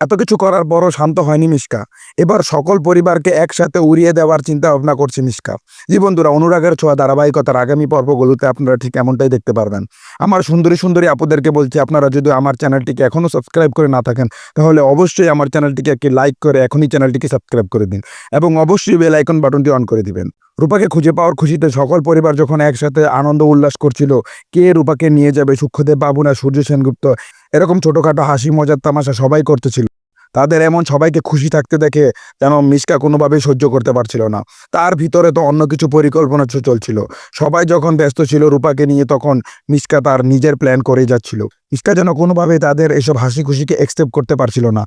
এত কিছু করার পরও শান্ত হয়নি মিশকা। এবার সকল পরিবারকে একসাথে উড়িয়ে দেওয়ার চিন্তা ভাবনা করছে মিশকা। জি বন্ধুরা, অনুরাগের ছোঁয়া ধারাবাহিকতার আগামী পর্বগুলোতে আপনারা ঠিক এমনটাই দেখতে পারবেন। আমার সুন্দরী সুন্দরী আপুদেরকে বলছি, আপনারা যদি আমার চ্যানেলটিকে এখনও সাবস্ক্রাইব করে না থাকেন, তাহলে অবশ্যই আমার চ্যানেলটিকে একটি লাইক করে এখনই চ্যানেলটিকে সাবস্ক্রাইব করে দিন এবং অবশ্যই বেল আইকন বাটনটি অন করে দিবেন। রূপাকে খুঁজে পাওয়ার খুশিতে সকল পরিবার যখন একসাথে আনন্দ উল্লাস করছিল, কে রূপাকে নিয়ে যাবে সুক্ষদেব বাবু না সূর্য সেনগুপ্ত? এরকম ছোটখাটো হাসি মজার তামাশা সবাই করতেছিল। তাদের এমন সবাইকে খুশি থাকতে দেখে যেন মিসকা কোনোভাবেই সহ্য করতে পারছিল না। তার ভিতরে তো অন্য কিছু পরিকল্পনা চলছিল। সবাই যখন ব্যস্ত ছিল রূপাকে নিয়ে তখন মিসকা তার নিজের প্ল্যান করেই যাচ্ছিল। মিসকা যেন কোনোভাবেই তাদের এসব হাসি খুশিকে অ্যাকসেপ্ট করতে পারছিল না।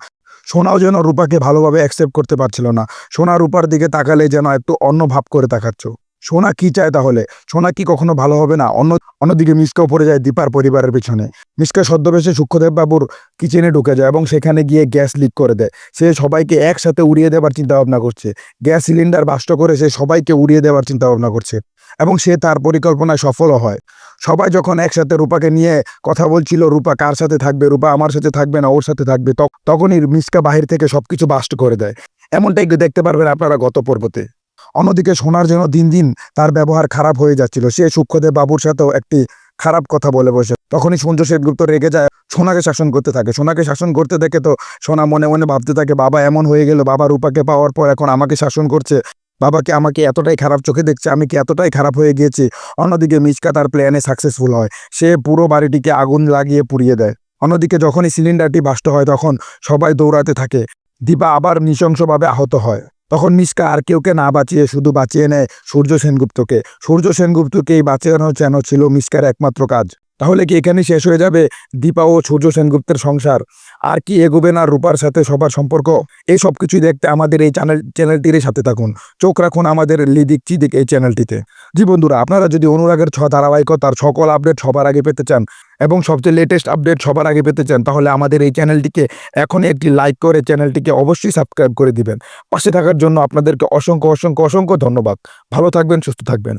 সোনাও যেন রূপাকে ভালোভাবে অ্যাকসেপ্ট করতে পারছিল না। সোনা রূপার দিকে তাকালে যেন একটু অন্য ভাব করে তাকাচ্ছ। সোনা কি চায় তাহলে? সোনা কি কখনো ভালো হবে না? অন্য, অন্যদিকে মিসকাও পড়ে যায় দীপার পরিবারের পিছনে। মিসকা সদ্যবেশে সূক্ষ্মদেব বাবুর কিচেনে ঢুকে যায় এবং সেখানে গিয়ে গ্যাস লিক করে দেয়। সে সবাইকে একসাথে উড়িয়ে দেওয়ার চিন্তা ভাবনা করছে। গ্যাস সিলিন্ডার বাষ্ট করে সে সবাইকে উড়িয়ে দেওয়ার চিন্তা ভাবনা করছে এবং সে তার পরিকল্পনায় সফলও হয়। সবাই যখন একসাথে রূপাকে নিয়ে কথা বলছিল, রূপা কার সাথে থাকবে? রূপা আমার সাথে থাকবে না, ওর সাথে থাকবে? তখনই মিসকা বাহির থেকে সবকিছু বাস্ট করে দেয়। এমনটাই দেখতে পারবেন আপনারা গত পর্বতে। অন্যদিকে সোনার জন্য দিন দিন তার ব্যবহার খারাপ হয়ে যাচ্ছিল। সে সূক্ষ্মদেব বাবুর সাথেও একটি খারাপ কথা বলে বসে। তখনই সূর্য সেনগুপ্ত রেগে যায়, সোনাকে শাসন করতে থাকে। সোনাকে শাসন করতে দেখে তো সোনা মনে মনে ভাবতে থাকে, বাবা, এমন হয়ে গেল, বাবা রূপাকে পাওয়ার পর এখন আমাকে শাসন করছে। বাবাকে আমাকে এতটাই খারাপ চোখে দেখছে? আমি কি এতটাই খারাপ হয়ে গিয়েছি? অন্যদিকে মিচকা তার প্ল্যানে সাকসেসফুল হয়। সে পুরো বাড়িটিকে আগুন লাগিয়ে পুড়িয়ে দেয়। অন্যদিকে যখনই সিলিন্ডারটি বাষ্ট হয়, তখন সবাই দৌড়াতে থাকে। দীপা আবার নৃশংসভাবে আহত হয়। তখন মিসকা আর কেউকে না বাঁচিয়ে, শুধু বাঁচিয়ে নেয় সূর্য সেনগুপ্তকে। সূর্য সেনগুপ্তকেই বাঁচানো যেন ছিল মিসকার একমাত্র কাজ। তাহলে কি এখানেই শেষ হয়ে যাবে? দীপা ও সূর্য সেনগুপ্তের সংসার। আর কি এগোবে না রূপার সাথে সবার সম্পর্ক? এই সব কিছুই দেখতে আমাদের এই চ্যানেল চ্যানেলটির সাথে থাকুন। চোখ রাখুন আমাদের লিদিক চিদিক এই চ্যানেলটিতে জি বন্ধুরা, আপনারা যদি অনুরাগের ছ ধারাবাহিকতার সকল আপডেট সবার আগে পেতে চান এবং সবচেয়ে লেটেস্ট আপডেট সবার আগে পেতে চান, তাহলে আমাদের এই চ্যানেলটিকে এখনই একটি লাইক করে চ্যানেলটিকে অবশ্যই সাবস্ক্রাইব করে দিবেন। পাশে থাকার জন্য আপনাদেরকে অসংখ্য অসংখ্য অসংখ্য ধন্যবাদ। ভালো থাকবেন, সুস্থ থাকবেন।